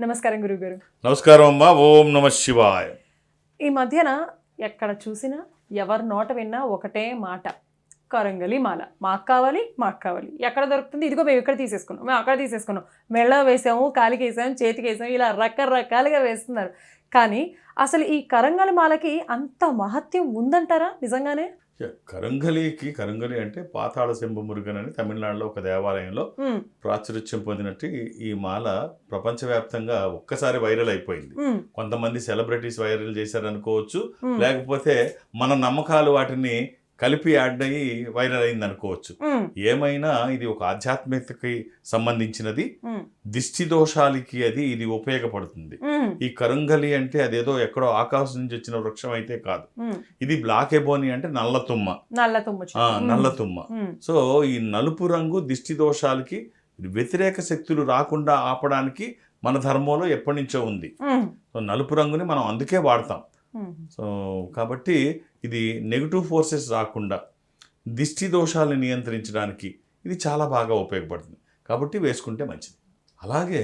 నమస్కారం గురుగారు నమస్కారం అమ్మా ఓం నమ శివాయ. ఈ మధ్యన ఎక్కడ చూసినా ఎవరి నోట విన్నా ఒకటే మాట. కరంగలి మాల. మాకు కావాలి మాకు కావాలి ఎక్కడ దొరుకుతుంది? ఇదిగో మేము ఇక్కడ తీసేసుకున్నాం. మేము అక్కడ తీసేసుకున్నాం. మెళ్ళ వేసాము కాలికి వేసాము చేతికి వేసాము ఇలా రకరకాలుగా వేస్తున్నారు. కానీ అసలు ఈ కరంగలి మాలకి అంత మహత్యం ఉందంటారా నిజంగానే? కరంగలికి కరంగలి అంటే పాతాళ శంభు మురుగన్ అని తమిళనాడులో ఒక దేవాలయంలో ప్రాచుర్యం పొందినట్టు ఈ- మాల ప్రపంచవ్యాప్తంగా ఒక్కసారి వైరల్ అయిపోయింది. కొంతమంది సెలబ్రిటీస్ వైరల్ చేశారనుకోవచ్చు. లేకపోతే మన నమ్మకాలు వాటిని కలిపి యాడ్ అయ్యి వైరల్ అయింది అనుకోవచ్చు. ఏమైనా ఇది ఒక ఆధ్యాత్మికతకి సంబంధించినది దిష్టి దోషాలకి అది ఇది ఉపయోగపడుతుంది. ఈ కరంగలి అంటే అదేదో ఎక్కడో ఆకాశం నుంచి వచ్చిన వృక్షం అయితే కాదు. ఇది బ్లాక్ ఎబోని అంటే నల్ల తుమ్మ. నల్ల తుమ్ము చెట్టు. ఆ, ఉమ్, నల్ల తుమ్మ. ఉమ్, సో ఈ నలుపు రంగు దిష్టి దోషాలకి వ్యతిరేక శక్తులు రాకుండా ఆపడానికి మన ధర్మంలో ఎప్పటి నుంచో ఉంది. సో నలుపు రంగుని మనం అందుకే వాడతాం. సో కాబట్టి ఇది నెగిటివ్ ఫోర్సెస్ రాకుండా దిష్టి దోషాలను నియంత్రించడానికి ఇది చాలా బాగా ఉపయోగపడుతుంది. కాబట్టి వేసుకుంటే మంచిది. అలాగే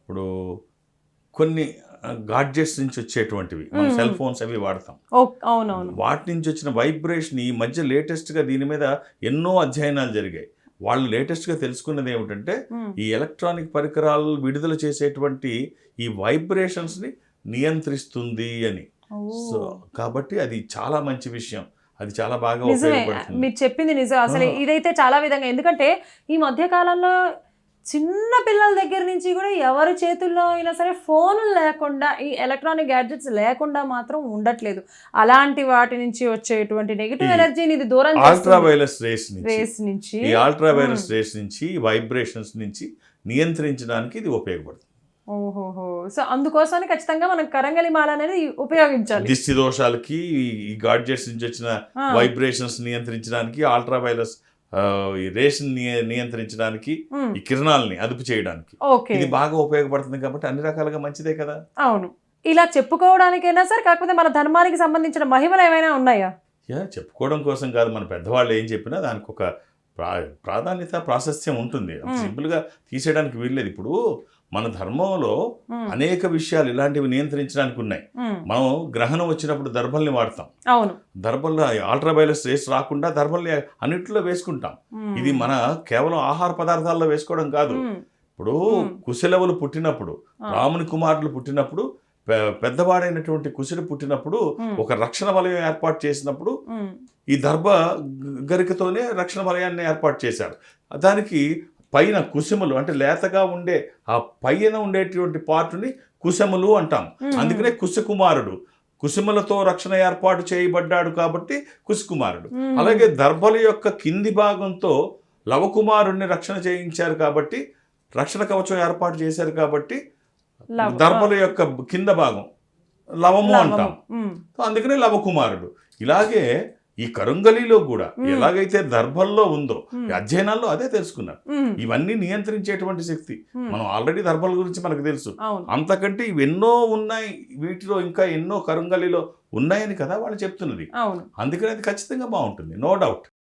ఇప్పుడు కొన్ని గాడ్జెట్స్ నుంచి వచ్చేటువంటివి మన. సెల్ ఫోన్స్ అవి వాడతాం. అవునవును. వాటి నుంచి వచ్చిన వైబ్రేషన్ ఈ మధ్య లేటెస్ట్గా దీని మీద ఎన్నో అధ్యయనాలు జరిగాయి. వాళ్ళు లేటెస్ట్గా తెలుసుకున్నది ఏమిటంటే ఈ ఎలక్ట్రానిక్ పరికరాలు విడుదల చేసేటువంటి ఈ వైబ్రేషన్స్ని నియంత్రిస్తుంది అని. సో కాబట్టి అది చాలా మంచి విషయం. అది చాలా బాగా మీరు చెప్పింది నిజం. అసలు. ఇదైతే చాలా విధంగా ఎందుకంటే ఈ మధ్య కాలంలో చిన్న పిల్లల దగ్గర నుంచి కూడా ఎవరి చేతుల్లో అయినా సరే ఫోన్లు లేకుండా ఈ ఎలక్ట్రానిక్ గ్యాడ్జెట్స్ లేకుండా మాత్రం ఉండట్లేదు. అలాంటి వాటి నుంచి వచ్చేటువంటి నెగిటివ్ ఎనర్జీని ఇది దూరం అల్ట్రా వైలెస్ రేస్ నుంచి. రేస్ నుంచి. ఈ అల్ట్రా వైలెస్ మ్మ్. రేస్ నుంచి వైబ్రేషన్స్ నుంచి నియంత్రించడానికి ఇది ఉపయోగపడుతుంది. ఓహోహో. సో అందుకోసమని ఖచ్చితంగా మనం కరంగలి మాల అనేది ఉపయోగించాలి. దిష్టి దోషాలకి ఈ- గాడ్జెట్స్ నుంచి వచ్చిన వైబ్రేషన్స్ నియంత్రించడానికి అల్ట్రా వైలెస్ ఈ రేస్ నియంత్రించడానికి ఈ కిరణాలని అదుపు చేయడానికి. ఇది బాగా ఉపయోగపడుతుంది కాబట్టి అన్ని రకాలుగా మంచిదే కదా? అవును. ఇలా చెప్పుకోవడానికైనా సరే కాకపోతే మన ధర్మానికి సంబంధించిన మహిమలు ఏమైనా ఉన్నాయా? యా చెప్పుకోవడం కోసం కాదు. మన పెద్దవాళ్ళు ఏం చెప్పినా దానికి ఒక ప్రా ప్రాధాన్యత ప్రాశస్త్యం ఉంటుంది. సింపుల్గా తీసేయడానికి వీల్లేదు. ఇప్పుడు మన ధర్మంలో అనేక విషయాలు ఇలాంటివి నియంత్రించడానికి ఉన్నాయి. మనం గ్రహణం వచ్చినప్పుడు దర్భల్ని వాడతాం. అవును. దర్భల్లో అల్ట్రావైలెస్ రేస్ రాకుండా దర్భల్ని అన్నింటిలో వేసుకుంటాం. ఇది మన కేవలం ఆహార పదార్థాల్లో వేసుకోవడం కాదు. ఇప్పుడు. కుశలవులు పుట్టినప్పుడు. రాముని కుమారులు పుట్టినప్పుడు పెద్దవాడైనటువంటి కుశుడు పుట్టినప్పుడు ఒక రక్షణ వలయం ఏర్పాటు చేసినప్పుడు ఈ దర్భ గరికతోనే రక్షణ వలయాన్ని ఏర్పాటు చేశారు. దానికి పైన కుసుములు అంటే లేతగా ఉండే ఆ పైన ఉండేటువంటి పార్టుని కుశములు అంటాం. అందుకనే కుశకుమారుడు కుసుములతో రక్షణ ఏర్పాటు చేయబడ్డాడు కాబట్టి కుశకుమారుడు అలాగే దర్భల యొక్క కింది భాగంతో లవకుమారుణ్ణి రక్షణ చేయించారు కాబట్టి రక్షణ కవచం ఏర్పాటు చేశారు కాబట్టి దర్భల యొక్క కింద భాగం లవము. అంటాం. అందుకనే లవకుమారుడు. ఇలాగే ఈ కరుంగలిలో కూడా. ఎలాగైతే దర్భల్లో ఉందో అధ్యయనాల్లో అదే తెలుసుకున్నారు ఇవన్నీ నియంత్రించేటువంటి శక్తి. మనం ఆల్రెడీ దర్భల గురించి మనకు తెలుసు. అంతకంటే ఇవెన్నో ఉన్నాయి వీటిలో ఇంకా ఎన్నో కరుంగలిలో ఉన్నాయని కదా వాళ్ళు చెప్తున్నది. అందుకని అది ఖచ్చితంగా బాగుంటుంది. No doubt